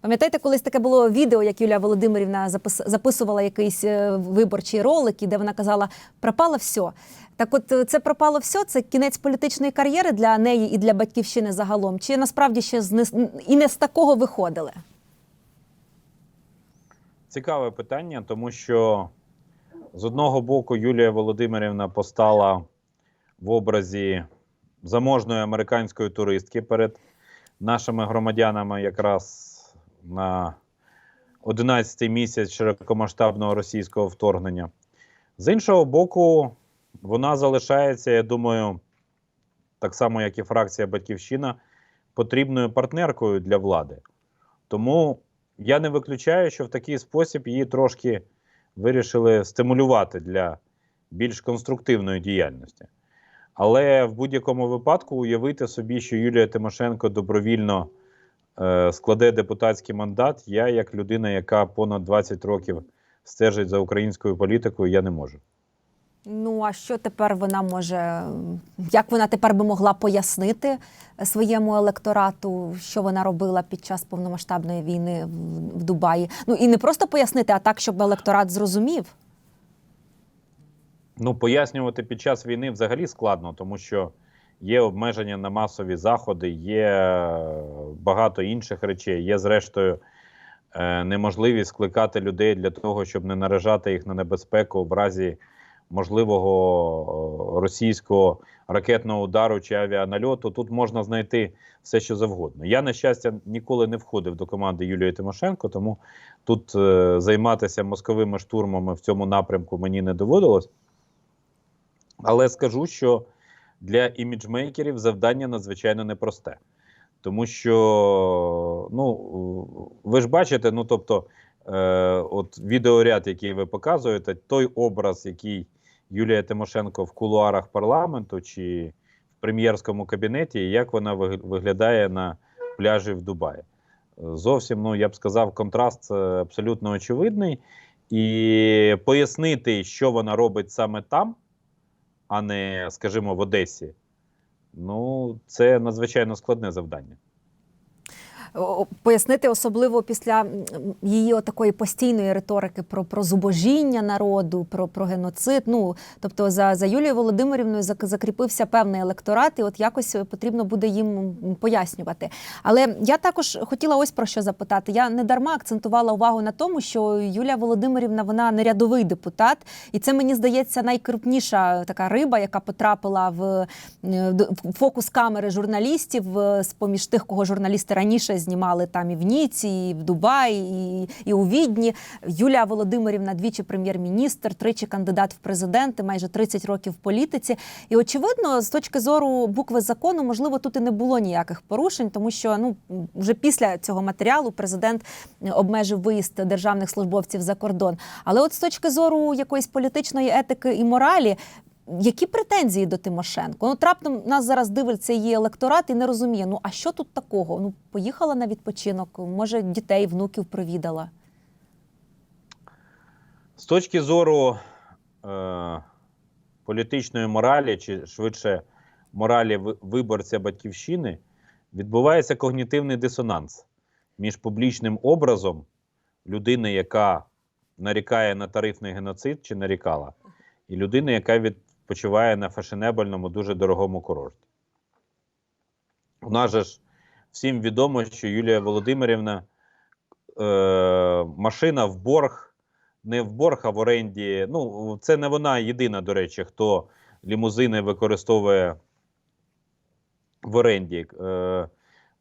Пам'ятаєте, колись таке було відео, як Юлія Володимирівна записувала якийсь е, виборчий ролик, і де вона казала пропало все. Так, от е, це пропало все, це кінець політичної кар'єри для неї і для батьківщини загалом. Чи насправді ще з не, і не з такого виходили? Цікаве питання, тому що з одного боку Юлія Володимирівна постала в образі заможної американської туристки перед нашими громадянами якраз на 11-й місяць широкомасштабного російського вторгнення. З іншого боку, вона залишається, я думаю, так само, як і фракція Батьківщина, потрібною партнеркою для влади. Тому я не виключаю, що в такий спосіб її трошки вирішили стимулювати для більш конструктивної діяльності. Але в будь-якому випадку уявити собі, що Юлія Тимошенко добровільно складе депутатський мандат, я, як людина, яка понад 20 років стежить за українською політикою, я не можу. Ну а що тепер вона може? Як вона тепер би могла пояснити своєму електорату, що вона робила під час повномасштабної війни в, Дубаї? Ну і не просто пояснити, а так, щоб електорат зрозумів. Ну, пояснювати під час війни взагалі складно, тому що є обмеження на масові заходи, є е, багато інших речей. Є, зрештою, е, неможливість скликати людей для того, щоб не наражати їх на небезпеку в разі можливого російського ракетного удару чи авіанальоту. Тут можна знайти все, що завгодно. Я, на щастя, ніколи не входив до команди Юлії Тимошенко, тому тут е, займатися мозковими штурмами в цьому напрямку мені не доводилось. Але скажу, що для іміджмейкерів завдання надзвичайно непросте. Тому що, ну, ви ж бачите, ну тобто, е, от відеоряд, який ви показуєте, той образ, який Юлія Тимошенко в кулуарах парламенту чи в прем'єрському кабінеті, як вона виглядає на пляжі в Дубаї. Зовсім, ну я б сказав, контраст е, абсолютно очевидний. І пояснити, що вона робить саме там, а не, скажімо, в Одесі. Ну, це надзвичайно складне завдання. Пояснити особливо після її такої постійної риторики про, про зубожіння народу, про, про геноцид. Ну тобто за, за Юлією Володимирівною зак- закріпився певний електорат, і от якось потрібно буде їм пояснювати. Але я також хотіла ось про що запитати. Я не дарма акцентувала увагу на тому, що Юлія Володимирівна вона не рядовий депутат, і це мені здається найкрупніша така риба, яка потрапила в е, фокус камери журналістів е, з поміж тих, кого журналісти раніше знімали там і в Ніці, і в Дубаї, і, і у Відні. Юлія Володимирівна двічі прем'єр-міністр, тричі кандидат в президенти, майже 30 років в політиці. І очевидно, з точки зору букви закону, можливо, тут і не було ніяких порушень, тому що ну вже після цього матеріалу президент обмежив виїзд державних службовців за кордон. Але от з точки зору якоїсь політичної етики і моралі. Які претензії до Тимошенко? Ну, раптом нас зараз дивиться її електорат і не розуміє, ну а що тут такого? Ну, поїхала на відпочинок, може, дітей, внуків провідала. З точки зору е, політичної моралі, чи швидше моралі виборця батьківщини, відбувається когнітивний дисонанс між публічним образом людини, яка нарікає на тарифний геноцид чи нарікала, і людини, яка відпочиває на фешенебельному, дуже дорогому курорті. У нас же ж всім відомо, що Юлія Володимирівна е, машина в борг не в борг, а в оренді. Ну, це не вона єдина, до речі, хто лімузини використовує в оренді. Е,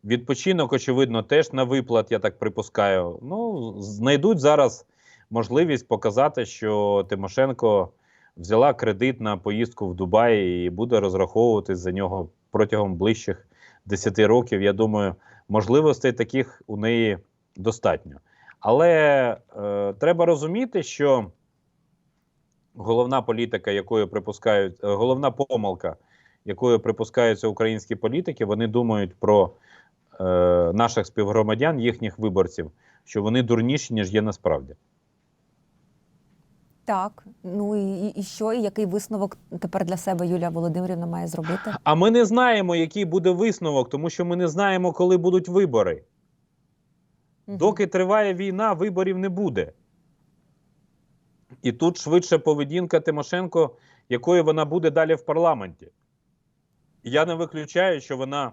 відпочинок, очевидно, теж на виплат, я так припускаю. Ну, знайдуть зараз можливість показати, що Тимошенко взяла кредит на поїздку в Дубай і буде розраховуватись за нього протягом ближчих 10 років. Я думаю, можливостей таких у неї достатньо. Але е, треба розуміти, що головна політика, якою припускають, е, головна помилка, якою припускаються українські політики, вони думають про е, наших співгромадян, їхніх виборців, що вони дурніші, ніж є насправді. Так, ну і, і що, і який висновок тепер для себе Юлія Володимирівна має зробити? А ми не знаємо, який буде висновок, тому що ми не знаємо, коли будуть вибори. Мгм. Доки триває війна, виборів не буде. І тут швидше поведінка Тимошенко, якою вона буде далі в парламенті. Я не виключаю, що вона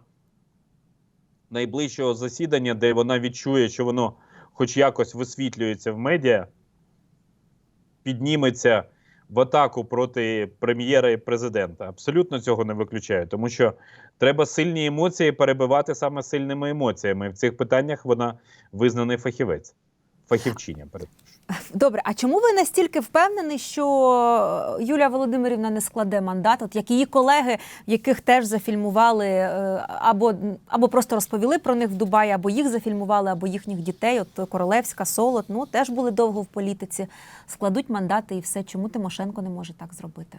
найближчого засідання, де вона відчує, що воно хоч якось висвітлюється в медіа, підніметься в атаку проти прем'єра і президента. Абсолютно цього не виключаю, тому що треба сильні емоції перебивати саме сильними емоціями. В цих питаннях вона визнаний фахівець. Фахівчиня, перепрошую. Добре, а чому ви настільки впевнені, що Юлія Володимирівна не складе мандат? От як її колеги, яких теж зафільмували, е, або, або просто розповіли про них в Дубаї, або їх зафільмували, або їхніх дітей, от Королевська, Солод, ну теж були довго в політиці, складуть мандати і все. Чому Тимошенко не може так зробити?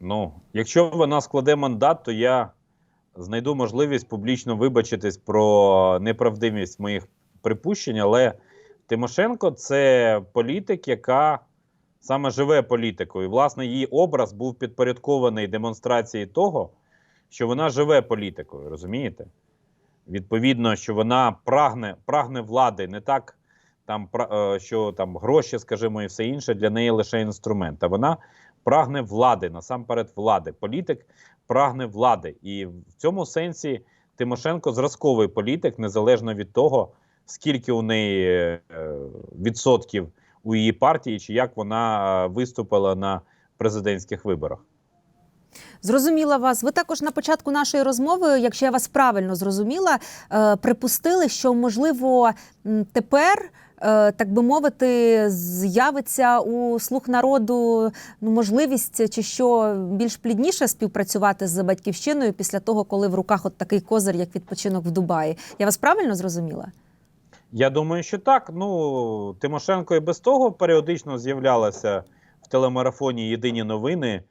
Ну, якщо вона складе мандат, то я знайду можливість публічно вибачитись про неправдивість моїх припущень, але Тимошенко це політик, яка саме живе політикою. Власне, її образ був підпорядкований демонстрації того, що вона живе політикою, розумієте? Відповідно, що вона прагне, прагне влади, не так, там, е, що там гроші, скажімо, і все інше для неї лише інструмент. А вона прагне влади, насамперед влади. Політик прагне влади. І в цьому сенсі Тимошенко зразковий політик, незалежно від того, скільки у неї е, відсотків у її партії, чи як вона е, виступила на президентських виборах. Зрозуміла вас. Ви також на початку нашої розмови, якщо я вас правильно зрозуміла, е, припустили, що можливо тепер. Так би мовити, з'явиться у слух народу ну, можливість чи що більш плідніше співпрацювати з батьківщиною після того, коли в руках от такий козир, як відпочинок в Дубаї. Я вас правильно зрозуміла? Я думаю, що так. Ну, Тимошенко і без того періодично з'являлася в телемарафоні Єдині новини.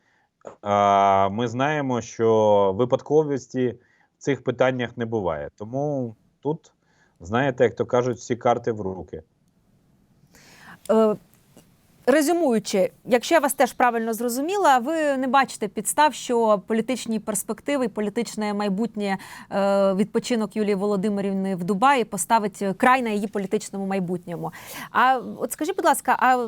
А ми знаємо, що випадковості в цих питаннях не буває. Тому тут, знаєте, як то кажуть, всі карти в руки. Резюмуючи, якщо я вас теж правильно зрозуміла, ви не бачите підстав, що політичні перспективи, політичне майбутнє е, відпочинок Юлії Володимирівни в Дубаї поставить край на її політичному майбутньому. А от скажіть, будь ласка, а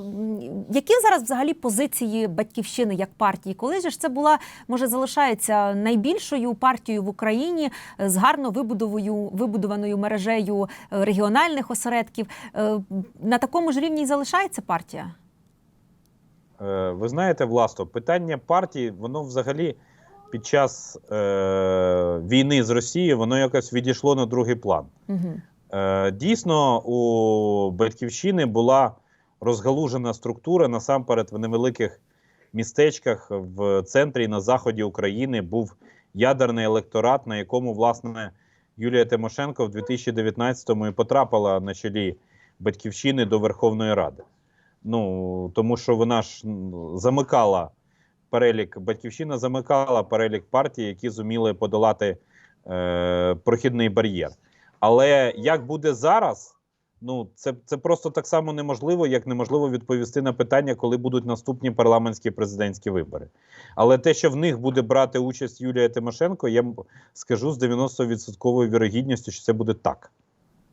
які зараз взагалі позиції батьківщини як партії? Коли ж це була, може, залишається найбільшою партією в Україні з гарно вибудовою вибудованою мережею е, регіональних осередків? Е, На такому ж рівні і залишається партія? Е, ви знаєте, Власто, питання партії, воно взагалі під час е, війни з Росією воно якось відійшло на другий план. Угу. Е, Дійсно, у батьківщини була розгалужена структура насамперед в невеликих містечках в центрі і на заході України був ядерний електорат, на якому власне Юлія Тимошенко в 2019-му і потрапила на чолі батьківщини до Верховної Ради. Ну тому що вона ж замикала перелік, батьківщина замикала перелік партій, які зуміли подолати е, прохідний бар'єр. Але як буде зараз, ну це, це просто так само неможливо, як неможливо відповісти на питання, коли будуть наступні парламентські президентські вибори. Але те, що в них буде брати участь Юлія Тимошенко, я скажу з 90% вірогідністю, що це буде так.